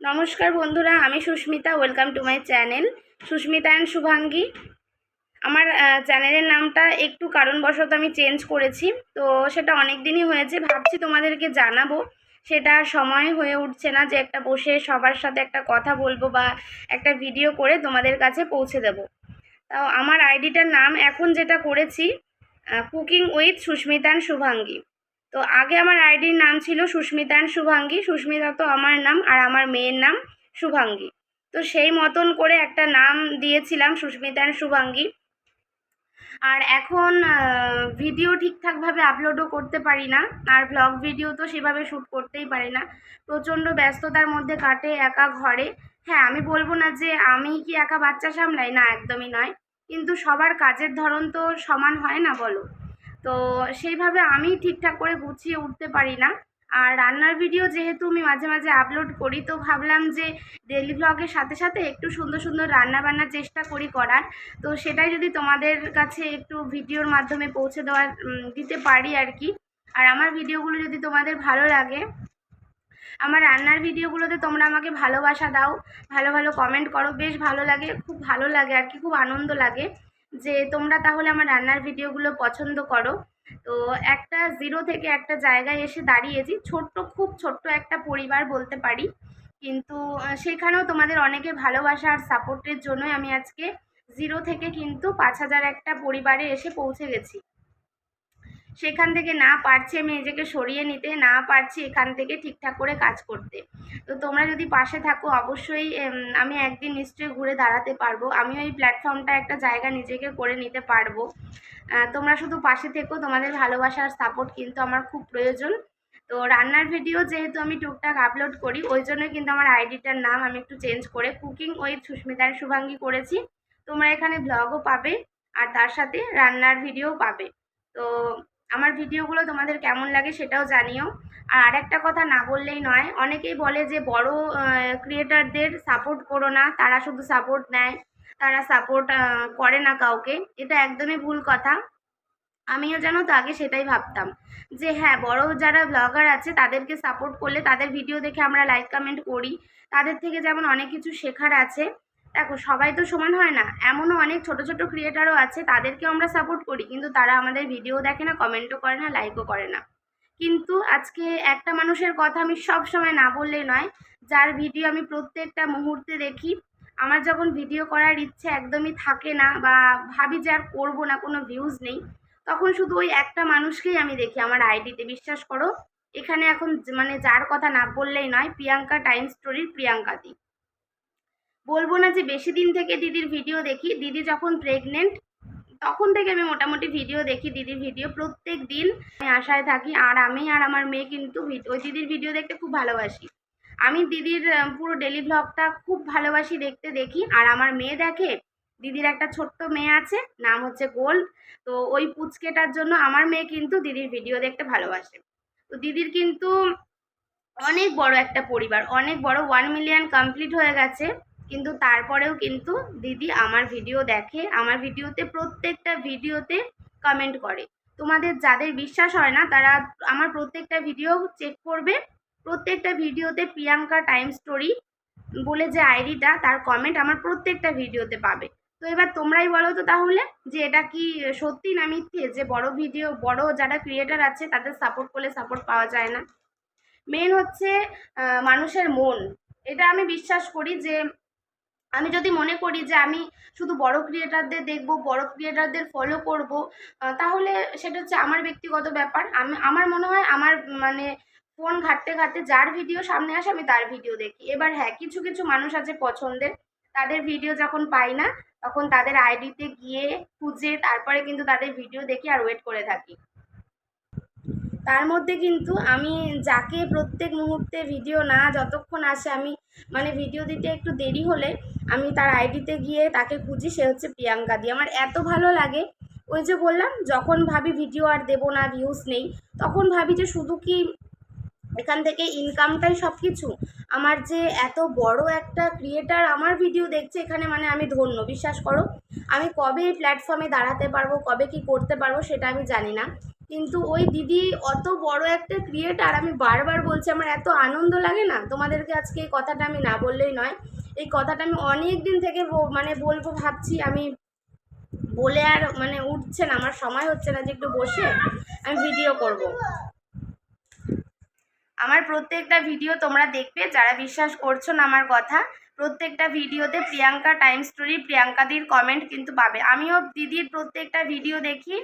নমস্কার বন্ধুরা, আমি Susmita welcome to my channel Susmita and Shubhangi. আমার চ্যানেলের নামটা একটু কারণবশত আমি চেঞ্জ করেছি, তো সেটা অনেক দিনই হয়েছে, ভাবছি তোমাদেরকে জানাব। সেটা সময় হয়ে উঠছে না যে একটা বসে সবার সাথে একটা কথা বলব বা একটা ভিডিও করে তোমাদের কাছে পৌঁছে দেবো। তাও আমার আইডিটার নাম এখন যেটা করেছি cooking with Susmita and Shubhangi. তো আগে আমার আইডির নাম ছিল সুস্মিতা অ্যান্ড শুভাঙ্গী। সুস্মিতা তো আমার নাম আর আমার মেয়ের নাম শুভাঙ্গী। তো সেই মতন করে একটা নাম দিয়েছিলাম সুস্মিতা অ্যান্ড শুভাঙ্গী। আর এখন ভিডিও ঠিকঠাকভাবে আপলোডও করতে পারি না। আর ব্লগ ভিডিও তো সেভাবে শ্যুট করতেই পারি না। প্রচণ্ড ব্যস্ততার মধ্যে কাটে একা ঘরে। হ্যাঁ আমি বলব না যে আমি কি একা বাচ্চা সামলাই? না, একদমই নয়। কিন্তু সবার কাজের ধরন তো সমান হয় না, বলো। তো সেইভাবে আমি ঠিকঠাক করে গুছিয়ে উঠতে পারি না। আর রান্নার ভিডিও যেহেতু আমি মাঝে মাঝে আপলোড করি, তো ভাবলাম যে ডেলি ব্লগের সাথে সাথে একটু সুন্দর সুন্দর রান্না বান্নার চেষ্টা করি করার। তো সেটাই যদি তোমাদের কাছে একটু ভিডিওর মাধ্যমে পৌঁছে দেওয়ার দিতে পারি আর কি। আর আমার ভিডিওগুলো যদি তোমাদের ভালো লাগে, আমার রান্নার ভিডিওগুলোতে তোমরা আমাকে ভালোবাসা দাও, ভালো ভালো কমেন্ট করো, বেশ ভালো লাগে, খুব ভালো লাগে আর কি, খুব আনন্দ লাগে। যে তোমরা তাহলে আমার রান্নার ভিডিওগুলো পছন্দ করো। তো একটা জিরো থেকে একটা জায়গায় এসে দাঁড়িয়েছি। ছোট্ট, খুব ছোট্ট একটা পরিবার বলতে পারি। কিন্তু সেখানেও তোমাদের অনেকে ভালোবাসা আর সাপোর্টের জন্যই আমি আজকে জিরো থেকে কিন্তু পাঁচ হাজার একটা পরিবারে এসে পৌঁছে গেছি। সেখান থেকে না পারছি আমি নিজেকে সরিয়ে নিতে, না পারছি এখান থেকে ঠিকঠাক করে কাজ করতে। তো তোমরা যদি পাশে থাকো, অবশ্যই আমি একদিন নিশ্চয়ই ঘুরে দাঁড়াতে পারব। আমি ওই প্ল্যাটফর্মটা একটা জায়গা নিজেকে করে নিতে পারব। তোমরা শুধু পাশে থেকো, তোমাদের ভালোবাসা আর সাপোর্ট কিন্তু আমার খুব প্রয়োজন। তো রান্নার ভিডিও যেহেতু আমি টুকটাক আপলোড করি, ওই জন্যই কিন্তু আমার আইডিটার নাম আমি একটু চেঞ্জ করে কুকিং উইথ সুস্মিতার শুভাঙ্গী করেছি। তোমরা এখানে ব্লগও পাবে, আর তার সাথে রান্নার ভিডিও পাবে। তো আমার ভিডিওগুলো তোমাদের কেমন লাগে সেটাও জানিও। আর আরেকটা কথা না বললেই নয়, অনেকেই বলে যে বড় ক্রিয়েটারদের সাপোর্ট করো না, তারা শুধু সাপোর্ট নেয়, তারা সাপোর্ট করে না কাউকে, এটা একদমই ভুল কথা। আমিও যেন তো আগে সেটাই ভাবতাম, যে হ্যাঁ বড় যারা ব্লগার আছে তাদেরকে সাপোর্ট করলে তাদের ভিডিও দেখে আমরা লাইক কমেন্ট করি, তাদের থেকে যেমন অনেক কিছু শেখার আছে। দেখো, সবাই তো সমান হয় না। এমনও অনেক ছোট ছোট ক্রিয়েটারও আছে, তাদেরকেও আমরা সাপোর্ট করি, কিন্তু তারা আমাদের ভিডিও দেখে না কমেন্টও করে না লাইকও করে না। কিন্তু আজকে একটা মানুষের কথা আমি সব সময় না বললেই নয়, যার ভিডিও আমি প্রত্যেকটা মুহূর্তে দেখি, আমার যখন ভিডিও করার ইচ্ছে একদমই থাকে না বা ভাবি যে আর করব না, কোনো ভিউজ নেই, তখন শুধু ওই একটা মানুষকেই আমি দেখি, আমার আইডিতে বিশ্বাস করো। এখানে এখন মানে যার কথা না বললেই নয়, প্রিয়াঙ্কা টাইম স্টোরির প্রিয়াঙ্কাদি বলব না যে বেশি দিন থেকে দিদির ভিডিও দেখি। দিদি যখন প্রেগনেন্ট তখন থেকে আমি মোটামুটি ভিডিও দেখি, দিদির ভিডিও প্রত্যেক দিন আমি আশায় থাকি। আর আমি আর আমার মেয়ে কিন্তু ওই দিদির ভিডিও দেখতে খুব ভালোবাসি। আমি দিদির পুরো ডেলি ভ্লগটা খুব ভালোবাসি দেখতে দেখি। আর আমার মেয়ে দেখে, দিদির একটা ছোট্ট মেয়ে আছে, নাম হচ্ছে গোল্ড। তো ওই পুচকেটার জন্য আমার মেয়ে কিন্তু দিদির ভিডিও দেখতে ভালোবাসে। তো দিদির কিন্তু অনেক বড় একটা পরিবার, অনেক বড় ওয়ান মিলিয়ন কমপ্লিট হয়ে গেছে। কিন্তু তারপরেও কিন্তু দিদি আমার ভিডিও দেখে, আমার ভিডিওতে প্রত্যেকটা ভিডিওতে কমেন্ট করে। তোমাদের যাদের বিশ্বাস হয় না, তারা আমার প্রত্যেকটা ভিডিও চেক করবে। প্রত্যেকটা ভিডিওতে প্রিয়াঙ্কা টাইম স্টোরি বলে যে আইডিটা, তার কমেন্ট আমার প্রত্যেকটা ভিডিওতে পাবে। তো এবার তোমরাই বলো তো তাহলে যে এটা কি সত্যি না মিথ্যে? যে বড় ভিডিও বড় যারা ক্রিয়েটার আছে, তাদের সাপোর্ট করলে সাপোর্ট পাওয়া যায় না। মেন হচ্ছে মানুষের মন। এটা আমি বিশ্বাস করি যে আমি যদি মনে করি যে আমি শুধু বড় ক্রিয়েটারদের দেখব, বড় ক্রিয়েটারদের ফলো করব তাহলে সেটা হচ্ছে আমার ব্যক্তিগত ব্যাপার। আমি, আমার মনে হয় আমার মানে ফোন ঘাঁটতে ঘাঁটতে যার ভিডিও সামনে আসে, আমি তার ভিডিও দেখি। এবার হ্যাঁ কিছু কিছু মানুষ আছে পছন্দের, তাদের ভিডিও যখন পাই না, তখন তাদের আইডিতে গিয়ে খুঁজে, তারপরে কিন্তু তাদের ভিডিও দেখি আর ওয়েট করে থাকি। তার মধ্যে কিন্তু আমি যাকে প্রত্যেক মুহূর্তে ভিডিও না যতক্ষণ আসে, আমি মানে ভিডিও দিতে একটু দেরি হলে আমি তার আইডিতে গিয়ে তাকে খুঁজি, সে হচ্ছে প্রিয়াঙ্কা দি। আমার এত ভালো লাগে। ওই যে বললাম, যখন ভাবি ভিডিও আর দেবো না ভিউজ নেই, তখন ভাবি যে শুধু কি এখান থেকে ইনকামটাই সব কিছু আমার যে এত বড় একটা ক্রিয়েটার আমার ভিডিও দেখছে, এখানে মানে আমি ধন্য, বিশ্বাস করো। আমি কবে এই প্ল্যাটফর্মে দাঁড়াতে পারব, কবে কি করতে পারব, সেটা আমি জানি না। কিন্তু ওই দিদি অত বড় একটা ক্রিয়েটার আমি বারবার বলছি, আমার এত আনন্দ লাগে না? তোমাদেরকে আজকে এই কথাটা আমি না বললেই নয়। এই কথাটা আমি অনেক দিন থেকে মানে বলব, ভাবছি, আমি বলে আর মানে উঠছে না, আমার সময় হচ্ছে না যে একটু বসে আমি ভিডিও করব। আমার প্রত্যেকটা ভিডিও তোমরা দেখবে, যারা বিশ্বাস করছ না আমার কথা, প্রত্যেকটা ভিডিওতে প্রিয়াঙ্কা টাইম স্টোরি প্রিয়াঙ্কাদির কমেন্ট কিন্তু পাবে। আমিও দিদির প্রত্যেকটা ভিডিও দেখি।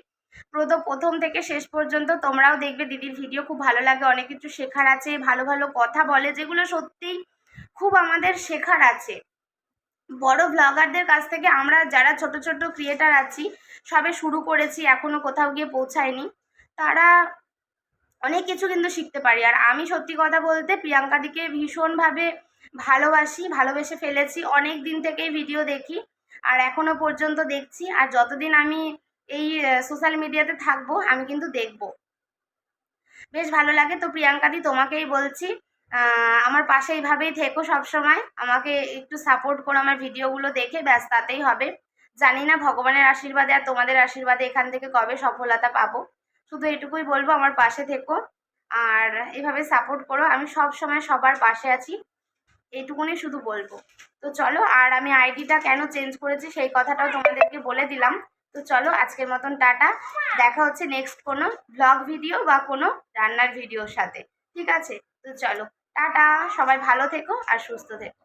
প্রথম প্রথম থেকে শেষ পর্যন্ত তোমরাও দেখবে দিদির ভিডিও খুব ভালো লাগে, অনেক কিছু শেখার আছে, ভালো ভালো কথা বলে, যেগুলো সত্যিই খুব আমাদের শেখার আছে। বড় ব্লগারদের কাছ থেকে আমরা যারা ছোট ছোট ক্রিয়েটার আছি, সবে শুরু করেছি, এখনও কোথাও গিয়ে পৌঁছায়নি, তারা অনেক কিছু কিন্তু শিখতে পারি। আর আমি সত্যি কথা বলতে প্রিয়াঙ্কাদিকে ভীষণভাবে ভালোবাসি, ভালোবেসে ফেলেছি, অনেক দিন থেকেই ভিডিও দেখি, আর এখনও পর্যন্ত দেখছি, আর যতদিন আমি এই সোশ্যাল মিডিয়াতে থাকব, আমি কিন্তু দেখব। বেশ ভালো লাগে। তো প্রিয়াঙ্কাদি তোমাকেই বলছি আমার পাশে এইভাবেই থেকো সবসময়। আমাকে একটু সাপোর্ট করো আমার ভিডিওগুলো দেখে, ব্যাস, তাতেই হবে। জানি না ভগবানের আশীর্বাদে আর তোমাদের আশীর্বাদে এখান থেকে কবে সফলতা পাবো। শুধু এটুকুই বলব, আমার পাশে থেকো। আর এভাবে সাপোর্ট করো, আমি সব সময় সবার পাশে আছি। এইটুকুনি শুধু বলব। তো চলো, আর আমি আইডিটা কেন চেঞ্জ করেছি সেই কথাটাও তোমাদেরকে বলে দিলাম। তো চলো আজকের মতন টাটা। দেখা হচ্ছে নেক্সট কোনো ব্লগ ভিডিও বা কোনো রান্নার ভিডিওর সাথে। ঠিক আছে? তো চলো, টাটা। সবাই ভালো থেকো আর সুস্থ থেকো।